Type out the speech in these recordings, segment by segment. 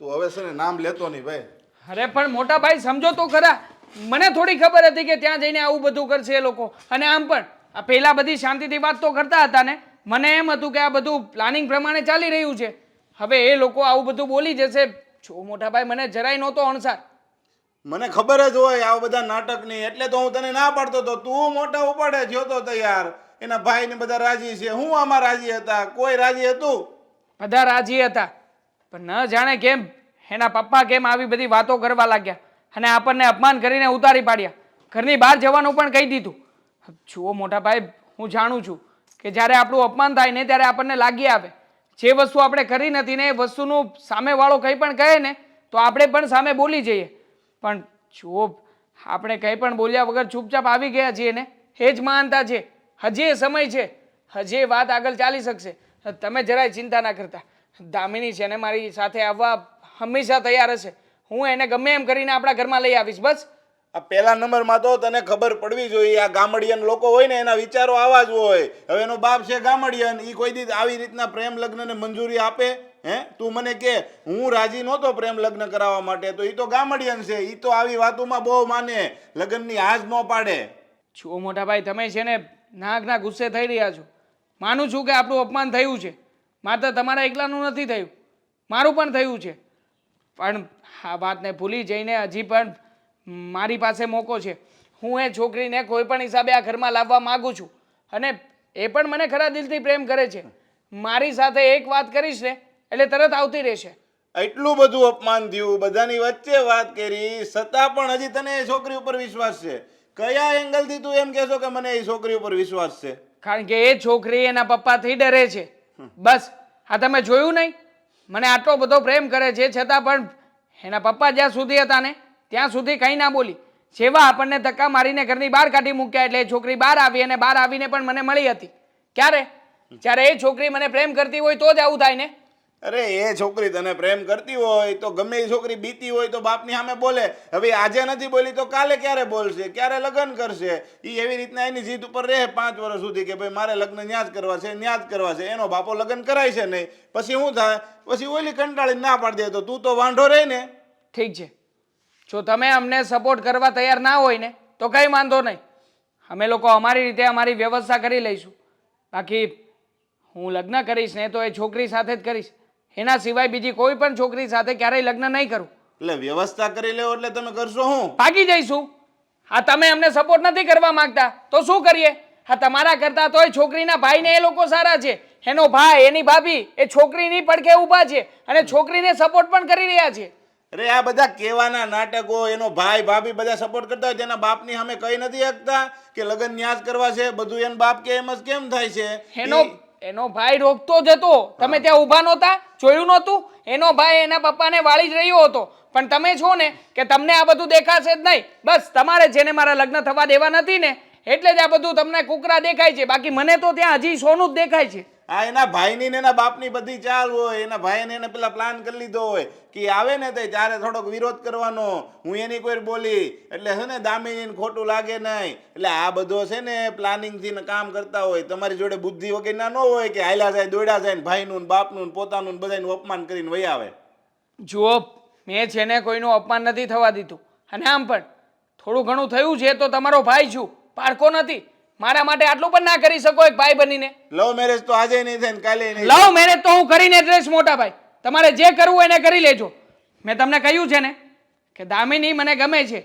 તું હવે છે ને નામ લેતો નહીં ભાઈ. અરે પણ મોટા ભાઈ સમજો તો ખરા. મને થોડી ખબર હતી કે ત્યાં જઈને આવું બધું કરશે એ લોકો. અને આમ પણ આ પહેલા બધી શાંતિથી વાત તો કરતા હતા ને. મને એમ હતું કે આ બધું પ્લાનિંગ પ્રમાણે ચાલી રહ્યું છે. હવે એ લોકો આવું બધું બોલી જશે. છો મોટા ભાઈ મને જરાય નહોતો અણસાર. મને ખબર જ હોય આવા બધા નાટકની એટલે તો હું તને ના પાડતો હતો તું મોટા ઉપાડે થયો તો તૈયાર. એના ભાઈ ને બધા રાજી છે. હું આમાં રાજી હતા? કોઈ રાજી હતું? બધા રાજી હતા. પણ ન જાણે કેમ એના પપ્પા કેમ આવી બધી વાતો કરવા લાગ્યા અને આપણને અપમાન કરીને ઉતારી પાડ્યા. ઘરની બહાર જવાનું પણ કહી દીધું. જુઓ મોટા ભાઈ, હું જાણું છું કે જ્યારે આપણું અપમાન થાય ને ત્યારે આપણને લાગી આવે. જે વસ્તુ આપણે કરી નથી ને એ વસ્તુનું સામેવાળો કંઈ પણ કહે ને, તો આપણે પણ સામે બોલી જઈએ. પણ જુઓ, આપણે કંઈ પણ બોલ્યા વગર ચૂપચાપ આવી ગયા છીએ ને, એ જ માનતા છે. હજી એ સમય છે. હજી એ વાત આગળ ચાલી શકશે. તમે જરાય ચિંતા ના કરતા. દામિની છે ને મારી સાથે આવવા હંમેશા તૈયાર હશે. હું એને ગમે એમ કરીને આપણા ઘરમાં લઈ આવીશ બસ. આ પહેલા નંબરમાં તો તને ખબર પડવી જોઈએ આ ગામડિયન લોકો હોય ને એના વિચારો આવા જ હોય. હવે એનો બાપ છે ગામડિયન એ કોઈ દી આવી રીતના પ્રેમ લગ્નને મંજૂરી આપે? હે? તું મને કે હું રાજી નહોતો પ્રેમ લગ્ન કરાવવા માટે તો એ તો ગામડિયન છે એ તો આવી વાતોમાં બહુ માને લગ્નની હાજ ન પાડે. છો મોટા ભાઈ તમે છે ને નાગના ગુસ્સે થઈ રહ્યા છો. માનું છું કે આપણું અપમાન થયું છે. માત્ર તમારા એકલાનું નથી થયું. મારું પણ થયું છે. પણ આ વાતને ભૂલી જઈને હજી પણ મારી પાસે મોકો છે. હું એ છોકરીને કોઈ પણ હિસાબે આ ઘરમાં લાવવા માગું છું. અને એ પણ મને ખરા દિલથી પ્રેમ કરે છે. મારી સાથે એક વાત કરીશ ને એટલે તરત આવતી રહેશે. એટલું બધું અપમાન થયું બધાની વચ્ચે વાત કરી છતાં પણ હજી તને એ છોકરી ઉપર વિશ્વાસ છે? કયા એંગલથી તું એમ કહેશો કે મને એ છોકરી ઉપર વિશ્વાસ છે? કારણ કે એ છોકરી એના પપ્પાથી ડરે છે. બસ, આ તમે જોયું નહીં? મને આટલો બધો પ્રેમ કરે છે, છતાં પણ એના પપ્પા જ્યાં સુધી હતા ને, ત્યાં સુધી કંઈ ના બોલી. જેવા આપણને ધક્કા મારીને ઘરની બહાર કાઢી મૂક્યા એટલે એ છોકરી બહાર આવી અને બહાર આવીને પણ મને મળી હતી. ક્યારે? જ્યારે એ છોકરી મને પ્રેમ કરતી હોય તો જ આવું થાય ને. અરે, એ છોકરી તને પ્રેમ કરતી હોય તો ગમે એ છોકરી બીતી હોય તો બાપની સામે બોલે. હવે આજે નથી બોલી તો કાલે ક્યારે બોલશે? ક્યારે લગ્ન કરશે? એ એવી રીતના એની જીદ ઉપર રહે પાંચ વર્ષ સુધી કે ભાઈ, મારે લગ્ન ન્યાજ કરવા છે, ન્યાજ કરવા છે. એનો બાપો લગ્ન કરાય છે નહીં. પછી શું થાય? પછી ઓલી કંટાળી ના પાડી દે તો તું તો વાંઢો રહી ને. ઠીક છે. જો તમે અમને સપોર્ટ કરવા તૈયાર ના હોય ને, તો કંઈ વાંધો નહીં. અમે લોકો અમારી રીતે અમારી વ્યવસ્થા કરી લઈશું. બાકી હું લગ્ન કરીશ ને તો એ છોકરી સાથે જ કરીશ. એના સિવાય બીજી કોઈ પણ છોકરી સાથે ક્યારેય લગ્ન નહીં કરું. એટલે વ્યવસ્થા કરી લેવો એટલે તમે કરશો હું? ભાગી જઈશું. હા તમે અમને સપોર્ટ નથી કરવા માંગતા. તો શું કરીએ? હા તમારા કરતા તોય છોકરીના ભાઈને એ લોકો સારા છે. એનો ભાઈ એની ભાભી એ છોકરીની પડખે ઊભા છે અને છોકરીને સપોર્ટ પણ કરી રહ્યા છે. અરે આ બધા કેવાના નાટકો એનો ભાઈ ભાભી બધા સપોર્ટ કરતા હોય તેના બાપની સામે કઈ નથી શકતા કે લગ્ન ન્યાસ કરવા છે બધું એનો બાપ કે એમ જ કેમ થાય છે? એનો એનો ભાઈ રોકતો જ હતો. તમે ત્યાં ઊભા નહોતા, જોયું નહોતું. એનો ભાઈ એના પપ્પાને વાળી જ રહ્યો હતો. પણ તમે છો ને કે તમને આ બધું દેખાશે જ નહીં. બસ તમારે જેને મારા લગ્ન થવા દેવા નથી ને, એટલે જ આ બધું તમને કુકરા દેખાય છે. બાકી મને તો ત્યાં હજી સોનું જ દેખાય છે. આ એના ભાઈની ને એના બાપની બધી ચાલ હોય, એના ભાઈને એને પેલા પ્લાન કરી લીધો હોય કે આવે ને તે ત્યારે થોડોક વિરોધ કરવાનો. હું એની કોઈ બોલી, એટલે છે ને દામિનીને ખોટું લાગે નહીં. એટલે આ બધો છે ને પ્લાનિંગથી ને કામ કરતા હોય. તમારી જોડે બુદ્ધિ વગરના ન હોય કે હાયલા જાય, દોડ્યા જાય ને ભાઈનું બાપનું પોતાનું બધાનું અપમાન કરીને વહી આવે. જુઓ, મેં છે ને કોઈનું અપમાન નથી થવા દીધું. અને આમ પણ, થોડું ઘણું થયું છે તો તમારો ભાઈ છું, પારકો નથી. મારા માટે આટલું પણ ના કરી શકો એક ભાઈ બનીને. લવ મેરેજ તો આજે નહીં થાય ને કાલે નહીં લવ મેરેજ તો હું કરીને જ મોટા ભાઈ. તમારે જે કરવું હોય એને કરી લેજો. મેં તમને કહ્યું છે ને કે દામિની મને ગમે છે.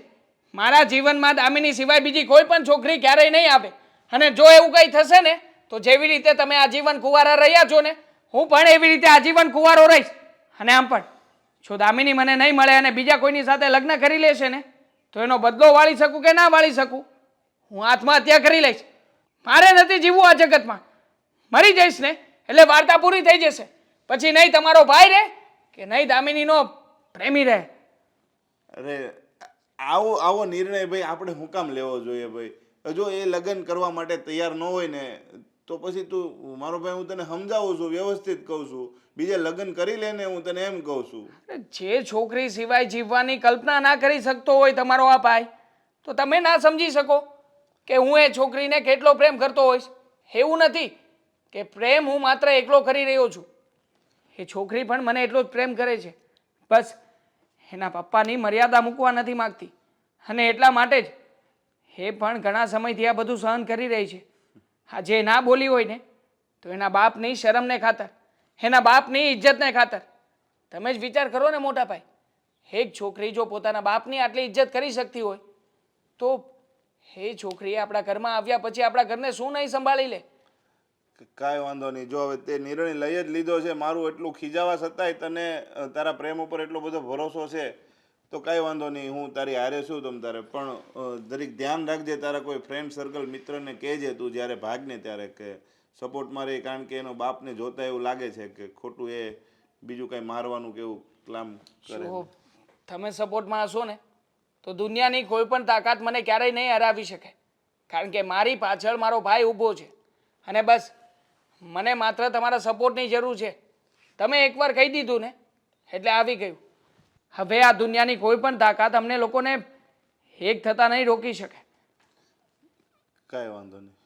મારા જીવનમાં દામિની સિવાય બીજી કોઈ પણ છોકરી ક્યારેય નહીં આવે. અને જો એવું કંઈ થશે ને તો જેવી રીતે તમે આજીવન કુંવારા રહ્યા છો ને હું પણ એવી રીતે આજીવન કુંવારો રહીશ. અને આમ પણ જો દામિની મને નહીં મળે અને બીજા કોઈની સાથે લગ્ન કરી લેશે ને તો એનો બદલો વાળી શકું કે ના વાળી શકું? હું આત્મહત્યા કરી લઈશ. મારે નથી જીવવું આ જગતમાં. મરી જઈશ ને એટલે વાર્તા પૂરી થઈ જશે. પછી નહીં તમારો ભાઈ રહે કે નહીં દામિનીનો પ્રેમી રહે? અરે આવો આવો નિર્ણય ભાઈ આપણે હું કામ લેવો જોઈએ ભાઈ? જો એ લગ્ન કરવા માટે તૈયાર ન હોય ને તો પછી તું મારો ભાઈ હું તને સમજાવું છું વ્યવસ્થિત કહું છું. બીજે લગ્ન કરી લે ને હું તને એમ કહું છું. જે છોકરી સિવાય જીવવાની કલ્પના ના કરી શકતો હોય તમારો આ ભાઈ તો તમે ના સમજી શકો. કે હું એ છોકરીને કેટલો પ્રેમ કરતો હોઈશ? એવું નથી કે પ્રેમ હું માત્ર એકલો કરી રહ્યો છું. એ છોકરી પણ મને એટલો જ પ્રેમ કરે છે. બસ, એના પપ્પાની મર્યાદા મૂકવા નથી માગતી. અને એટલા માટે જ એ પણ ઘણા સમયથી આ બધું સહન કરી રહી છે. હા જે ના બોલી હોય ને, તો એના બાપની શરમને ખાતર, એના બાપની ઇજ્જતને ખાતર. તમે જ વિચાર કરો ને મોટા ભાઈ. એક છોકરી જો પોતાના બાપની આટલી ઇજ્જત કરી શકતી હોય, તો એ છોકરી આપણા ઘરમાં આવ્યા પછી આપણા ઘરને શું નહીં સંભાળી લે? કાંઈ વાંધો નહીં. જો હવે તે નિર્ણય લઈ જ લીધો છે મારું એટલું ખીજાવા છતાંય તને તારા પ્રેમ ઉપર એટલો બધો ભરોસો છે તો કાંઈ વાંધો નહીં. હું તારી હારે છું તમ તારે. પણ દરેક ધ્યાન રાખજે તારા કોઈ ફ્રેન્ડ સર્કલ મિત્રને કહેજે તું જ્યારે ભાગને ત્યારે કે સપોર્ટમાં રહી કારણ કે એનો બાપને જોતા એવું લાગે છે કે ખોટું એ બીજું કાંઈ મારવાનું કેવું ક્લામ કરે તમે સપોર્ટમાં હશો ને તો દુનિયાની કોઈ પણ તાકાત મને ક્યારેય નહીં હરાવી શકે. કારણ કે મારી પાછળ મારો ભાઈ ઊભો છે. અને બસ, મને માત્ર તમારા સપોર્ટની જરૂર છે. તમે એકવાર કહી દીધું ને, એટલે આવી ગયું. હવે આ દુનિયાની કોઈ પણ તાકાત અમને લોકોને એક થતા નહીં રોકી શકે. કાંઈ વાંધો નહીં.